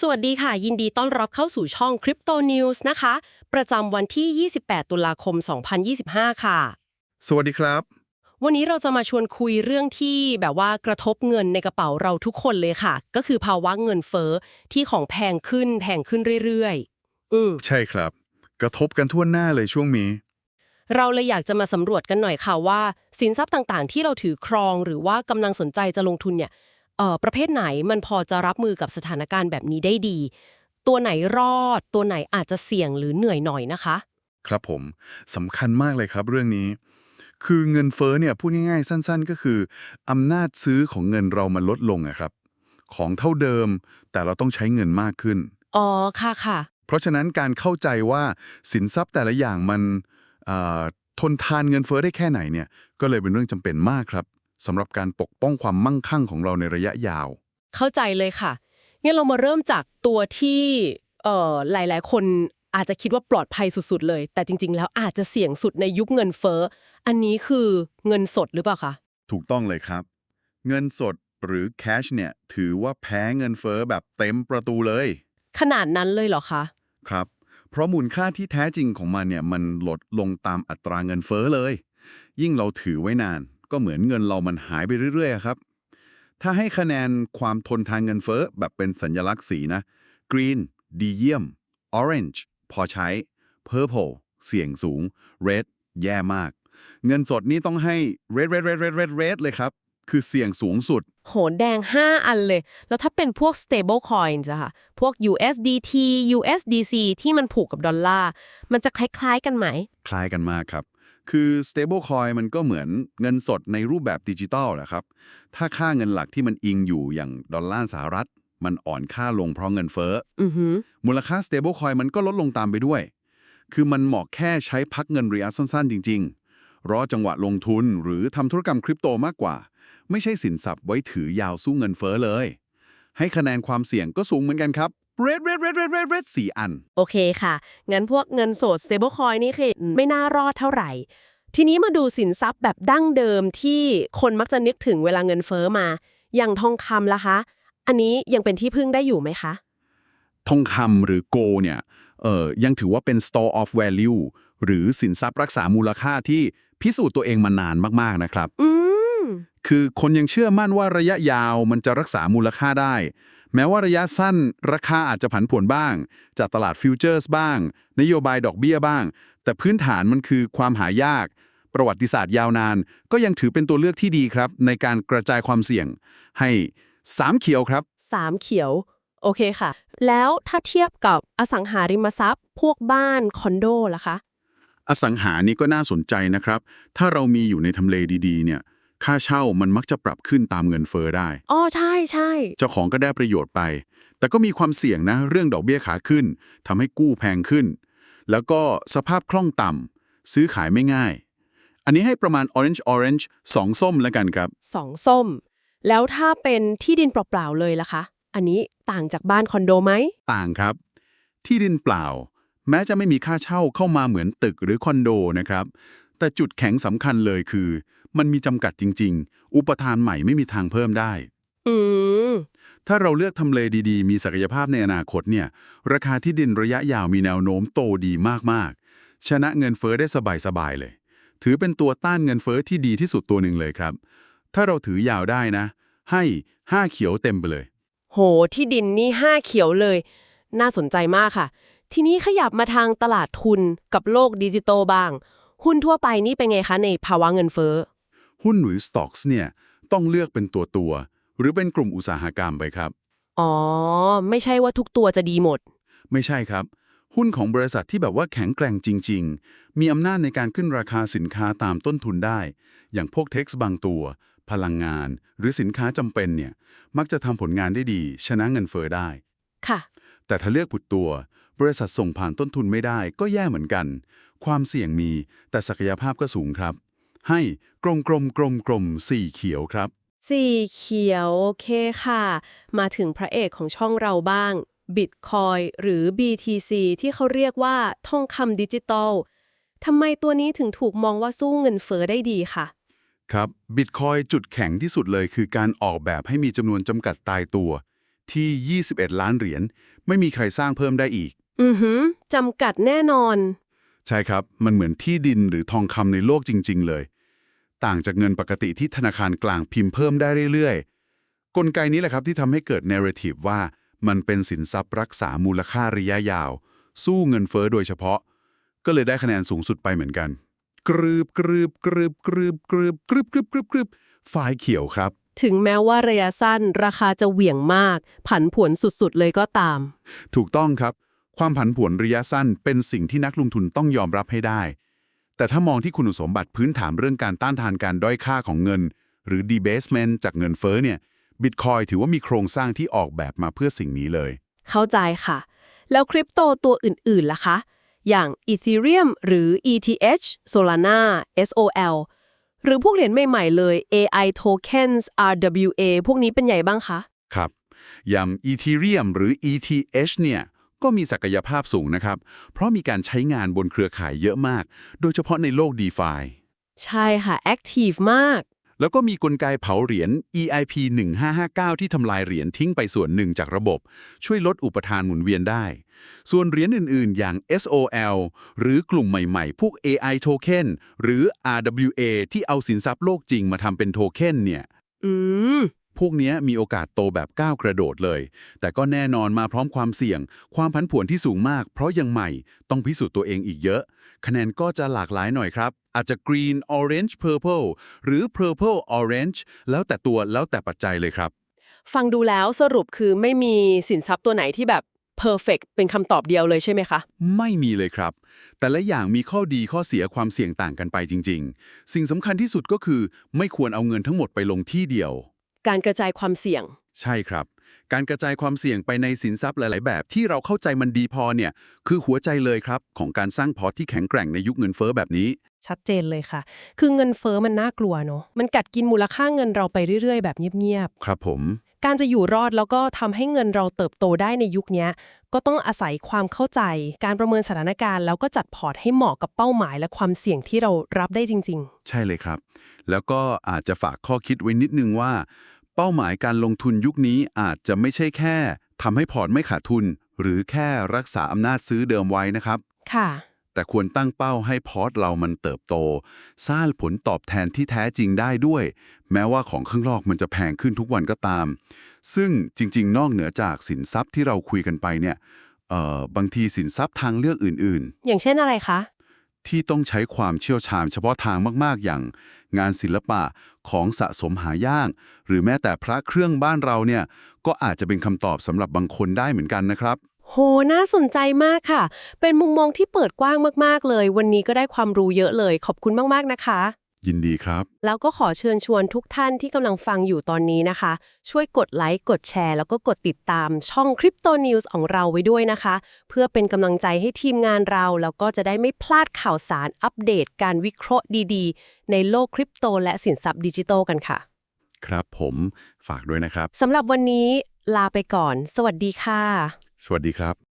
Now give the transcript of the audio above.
สวัสดีค่ะ ยินดีต้อนรับเข้าสู่ช่อง Crypto News นะคะ ประจำวันที่ 28 ตุลาคม 2025 ค่ะ สวัสดีครับ วันนี้เราจะมาชวนคุยเรื่องที่แบบว่ากระทบเงินในกระเป๋าเราทุกคนเลยค่ะ ก็คือภาวะเงินเฟ้อที่ของแพงขึ้นแพงขึ้นเรื่อยๆ อืมใช่ครับ กระทบกันทั่วหน้าเลยช่วงนี้ เราเลยอยากจะมาสำรวจกันหน่อยค่ะว่า สินทรัพย์ต่างๆ ที่เราถือครองหรือว่ากำลังสนใจจะลงทุนเนี่ย เอ่อประเภทไหนมันพอจะรับมือกับสถานการณ์แบบนี้ได้ดี ตัวไหนรอด ตัวไหนอาจจะเสี่ยงหรือเหนื่อยหน่อยนะคะ ครับผมสำคัญมากเลยครับเรื่องนี้ คือเงินเฟ้อเนี่ยพูดง่ายๆ สั้นๆ ก็คืออำนาจซื้อของเงินเรามันลดลงอะครับ ของเท่าเดิม แต่เราต้องใช้เงินมากขึ้น อ๋อค่ะค่ะ เพราะฉะนั้นการเข้าใจว่าสินทรัพย์แต่ละอย่างมันอ่าทนทานเงินเฟ้อได้แค่ไหนเนี่ยก็เลยเป็นเรื่องจำเป็นมากครับ สำหรับการปกป้องความมั่งคั่งของเราในระยะยาว เข้าใจเลยค่ะ งั้นเรามาเริ่มจากตัวที่เอ่อหลาย ๆ คนอาจจะคิดว่าปลอดภัยสุด ๆ เลย แต่จริง ๆ แล้วอาจจะเสี่ยงสุดในยุคเงินเฟ้อ อันนี้คือเงินสดหรือเปล่าคะ ถูกต้องเลยครับ เงินสดหรือ cash เนี่ยถือว่าแพ้เงินเฟ้อแบบเต็มประตูเลย ขนาดนั้นเลยเหรอคะ ครับ เพราะมูลค่าที่แท้จริงของมันเนี่ยมันลดลงตามอัตราเงินเฟ้อเลย ยิ่งเราถือไว้นาน ก็เหมือนเงินเรามันหายไปเรื่อยๆอะครับ ถ้าให้คะแนนความทนทานเงินเฟ้อแบบเป็นสัญลักษณ์สีนะ green ดีเยี่ยม orange พอใช้ purple เสี่ยงสูง red แย่มาก เงินสดนี่ต้องให้ red red red red red red เลยครับ คือเสี่ยงสูงสุด โหแดง 5 อันเลย แล้วถ้าเป็นพวก stable coins อะค่ะ พวก USDT USDC ที่มันผูกกับดอลลาร์ มันจะคล้ายๆกันไหม คล้ายกันมากครับ คือ stable coin มันก็เหมือนเงินสดในรูปแบบดิจิตอลนะครับ ถ้าค่าเงินหลักที่มันอิงอยู่อย่างดอลลาร์สหรัฐ มันอ่อนค่าลงเพราะเงินเฟ้ออือหือมูลค่า stable coin มันก็ลดลงตามไปด้วย คือมันเหมาะแค่ใช้พักเงินระยะสั้นๆ จริง ๆ รอจังหวะลงทุนหรือทำธุรกรรมคริปโตมากกว่า ไม่ใช่สินทรัพย์ไว้ถือยาวสู้เงินเฟ้อเลย ให้คะแนนความเสี่ยงก็สูงเหมือนกันครับ red red red red red red สี่อัน โอเคค่ะ งั้นพวกเงินสด stable coin นี่คือไม่น่ารอดเท่าไหร่ ทีนี้มาดูสินทรัพย์แบบดั้งเดิมที่คนมักจะนึกถึงเวลาเงินเฟ้อมา อย่างทองคำล่ะคะ อันนี้ยังเป็นที่พึ่งได้อยู่ไหมคะ ทองคำหรือโกเนี่ยเอ่อยังถือว่าเป็น store of value หรือสินทรัพย์รักษามูลค่าที่พิสูจน์ตัวเองมานานมากๆนะครับ อืม คือคนยังเชื่อมั่นว่าระยะยาวมันจะรักษามูลค่าได้ แม้ว่าระยะสั้นราคาอาจจะผันผวนบ้าง จากตลาดฟิวเจอร์สบ้าง นโยบายดอกเบี้ยบ้าง แต่พื้นฐานมันคือความหายาก ประวัติศาสตร์ยาวนาน ก็ยังถือเป็นตัวเลือกที่ดีครับ ในการกระจายความเสี่ยง ให้สามเขียวครับสามเขียว โอเคค่ะ แล้วถ้าเทียบกับอสังหาริมทรัพย์ พวกบ้านคอนโดล่ะคะ อสังหานี่ก็น่าสนใจนะครับ ถ้าเรามีอยู่ในทำเลดีๆเนี่ย ค่าเช่ามันมักจะปรับขึ้นตามเงินเฟอ้อได้ อ๋อใช่ใช่ เจ้าของก็ได้ประโยชน์ไป แต่ก็มีความเสี่ยงนะเรื่องดอกเบี้ยขาขึ้นทำให้กู้แพงขึ้น แล้วก็สภาพคล่องต่ำซื้อขายไม่ง่าย อันนี้ให้ประมาณ orange orange สองส้มแล้วกันครับ สองส้ม แล้วถ้าเป็นที่ดินเปล่าๆเลยล่ะคะ อันนี้ต่างจากบ้านคอนโดไหม ต่างครับ ที่ดินเปล่า แม้จะไม่มีค่าเช่าเข้ามาเหมือนตึกหรือคอนโดนะครับ แต่จุดแข็งสำคัญเลยคือ มันมีจำกัดจริง ๆ อุปทานใหม่ไม่มีทางเพิ่มได้ อืม ถ้าเราเลือกทำเลดีๆ มีศักยภาพในอนาคตเนี่ย ราคาที่ดินระยะยาวมีแนวโน้มโตดีมากๆ ชนะเงินเฟ้อได้สบายๆเลย ถือเป็นตัวต้านเงินเฟ้อที่ดีที่สุดตัวหนึ่งเลยครับ ถ้าเราถือยาวได้นะ ให้ห้าเขียวเต็มไปเลย โห ที่ดินนี่ห้าเขียวเลย น่าสนใจมากค่ะ ทีนี้ขยับมาทางตลาดทุนกับโลกดิจิตอลบ้าง หุ้นทั่วไปนี่เป็นไงคะในภาวะเงินเฟ้อ หุ้นหรือ stocks เนี่ยต้องเลือกเป็นตัวตัวๆหรือเป็นกลุ่มอุตสาหกรรมไปครับ อ๋อ ไม่ใช่ว่าทุกตัวจะดีหมด ไม่ใช่ครับ หุ้นของบริษัทที่แบบว่าแข็งแกร่งจริง ๆ มีอำนาจในการขึ้นราคาสินค้าตามต้นทุนได้ อย่างพวกเท็กซ์บางตัว พลังงาน หรือสินค้าจำเป็นเนี่ยมักจะทำผลงานได้ดี ชนะเงินเฟอ้อได้ ค่ะ แต่ถ้าเลือกผุดตัว บริษัทส่งผ่านต้นทุนไม่ได้ ก็แย่เหมือนกัน ความเสี่ยงมี แต่ศักยภาพก็สูงครับ ให้กลมกลมกลมกลมๆสี่เขียวครับ สีเขียว โอเคค่ะ มาถึงพระเอกของช่องเราบ้าง Bitcoin หรือ BTC ที่เขาเรียกว่าทองคำดิจิตอลทำไมตัวนี้ถึงถูกมองว่าสู้เงินเฟอ้อได้ดีค่ะ ครับบิตคอยจุดแข็งที่สุดเลยคือการออกแบบให้มีจำนวนจำกัดตายตัว ที่ 21 ล้านเหรียญไม่มีใครสร้างเพิ่มได้อีก อือหือจำกัดแน่นอน ใช่ครับ มันเหมือนที่ดินหรือทองคำในโลกจริง ๆ เลย ต่างจากเงินปกติที่ธนาคารกลางพิมพ์เพิ่มได้เรื่อยๆ กลไกนี้แหละครับที่ทำให้เกิด narrative ว่ามันเป็นสินทรัพย์รักษามูลค่าระยะยาว สู้เงินเฟ้อโดยเฉพาะ ก็เลยได้คะแนนสูงสุดไปเหมือนกัน กรึบกรึบกรึบกรึบกรึบกรึบกรึบกรึบกรึบฝ่ายเขียวครับ ถึงแม้ว่าระยะสั้นราคาจะเหวี่ยงมาก ผันผวนสุดๆเลยก็ตาม ถูกต้องครับ ความผันผวนระยะสั้นเป็นสิ่งที่นักลงทุนต้องยอมรับให้ได้ แต่ถ้ามองที่คุณสมบัติพื้นฐานเรื่องการต้านทานการด้อยค่าของเงิน หรือ debasement จากเงินเฟ้อเนี่ยบิตคอยถือว่ามีโครงสร้างที่ออกแบบมาเพื่อสิ่งนี้เลย เข้าใจค่ะ แล้วคริปโตตัวอื่นๆล่ะคะ อย่าง Ethereum หรือ ETH Solana SOL หรือพวกเหรียญใหม่ๆเลย AI tokens RWA พวกนี้เป็นไงบ้างคะ ครับ อย่าง Ethereum หรือ ETH เนี่ย ก็มีศักยภาพสูงนะครับ เพราะมีการใช้งานบนเครือข่ายเยอะมาก โดยเฉพาะในโลก DeFi ใช่ค่ะ Active มาก แล้วก็มีกลไกเผาเหรียญ EIP 1559 ที่ทำลายเหรียญทิ้งไปส่วนหนึ่งจากระบบ ช่วยลดอุปทานหมุนเวียนได้ ส่วนเหรียญอื่น ๆ อย่าง SOL หรือกลุ่มใหม่ ๆ พวก AI Token หรือ RWA ที่เอาสินทรัพย์โลกจริงมาทำเป็นโทเค็นเนี่ย อืม พวกเนี้ยมีโอกาสโตแบบก้าวกระโดดเลย แต่ก็แน่นอนมาพร้อมความเสี่ยง ความผันผวนที่สูงมาก เพราะยังใหม่ต้องพิสูจน์ตัวเองอีกเยอะ คะแนนก็จะหลากหลายหน่อยครับ อาจจะ green orange purple หรือ purple orange แล้วแต่ตัวแล้วแต่ปัจจัยเลยครับ ฟังดูแล้วสรุปคือไม่มีสินทรัพย์ตัวไหนที่แบบ perfect เป็นคำตอบเดียวเลยใช่ไหมคะ ไม่มีเลยครับ แต่ละอย่างมีข้อดีข้อเสียความเสี่ยงต่างกันไปจริง ๆ สิ่งสำคัญที่สุดก็คือ ไม่ควรเอาเงินทั้งหมดไปลงที่เดียว การกระจายความเสี่ยง ใช่ครับ การกระจายความเสี่ยงไปในสินทรัพย์หลาย ๆ แบบที่เราเข้าใจมันดีพอเนี่ย คือหัวใจเลยครับ ของการสร้างพอร์ตที่แข็งแกร่งในยุคเงินเฟ้อแบบนี้ ชัดเจนเลยค่ะ คือเงินเฟอ้อมันน่ากลัวเนอะมันกัดกินมูลค่าเงินเราไปเรื่อย ๆ แบบเงียบ ครับผม ๆ การจะอยู่รอดแล้วก็ทำให้เงินเราเติบโตได้ในยุคเนี้ย ก็ต้องอาศัยความเข้าใจ การประเมินสถานการณ์แล้วก็จัดพอร์ตให้เหมาะกับเป้าหมาย และความเสี่ยงที่เรารับได้จริงใช่เลยครับ แล้วก็อาจจะฝากข้อคิดไว้นิดนึงว่า เป้าหมายการลงทุนยุคนี้อาจจะไม่ใช่แค่ทำให้พอร์ตไม่ขาดทุน หรือแค่รักษาอำนาจซื้อเดิมไว้นะครับๆค่ะ แต่ควรตั้งเป้าให้พอร์ตเรามันเติบโต สร้างผลตอบแทนที่แท้จริงได้ด้วย แม้ว่าของข้างนอกมันจะแพงขึ้นทุกวันก็ตาม ซึ่งจริง ๆ นอกเหนือจากสินทรัพย์ที่เราคุยกันไปเนี่ยเอ่อบางทีสินทรัพย์ทางเลือกอื่นอย่างเช่นอะไรคะๆ ที่ต้องใช้ความเชี่ยวชาญเฉพาะทางมากๆ อย่าง งานศิลปะของสะสมหายาก หรือแม้แต่พระเครื่องบ้านเราเนี่ย ก็อาจจะเป็นคำตอบสำหรับบางคนได้เหมือนกันนะครับ โห น่าสนใจมากค่ะ เป็นมุมมองที่เปิดกว้างมากๆเลย วันนี้ก็ได้ความรู้เยอะเลย ขอบคุณมากๆนะคะ ยินดีครับ แล้วก็ขอเชิญชวนทุกท่านที่กำลังฟังอยู่ตอนนี้นะคะ ช่วยกดไลค์ กดแชร์ แล้วก็กดติดตามช่อง Crypto News ของเราไว้ด้วยนะคะ เพื่อเป็นกำลังใจให้ทีมงานเรา แล้วก็จะได้ไม่พลาดข่าวสารอัปเดต การวิเคราะห์ดีๆ ในโลกคริปโตและสินทรัพย์ดิจิทัลกันค่ะ ครับผมฝากด้วยนะครับสำหรับวันนี้ลาไปก่อน สวัสดีค่ะ สวัสดีครับ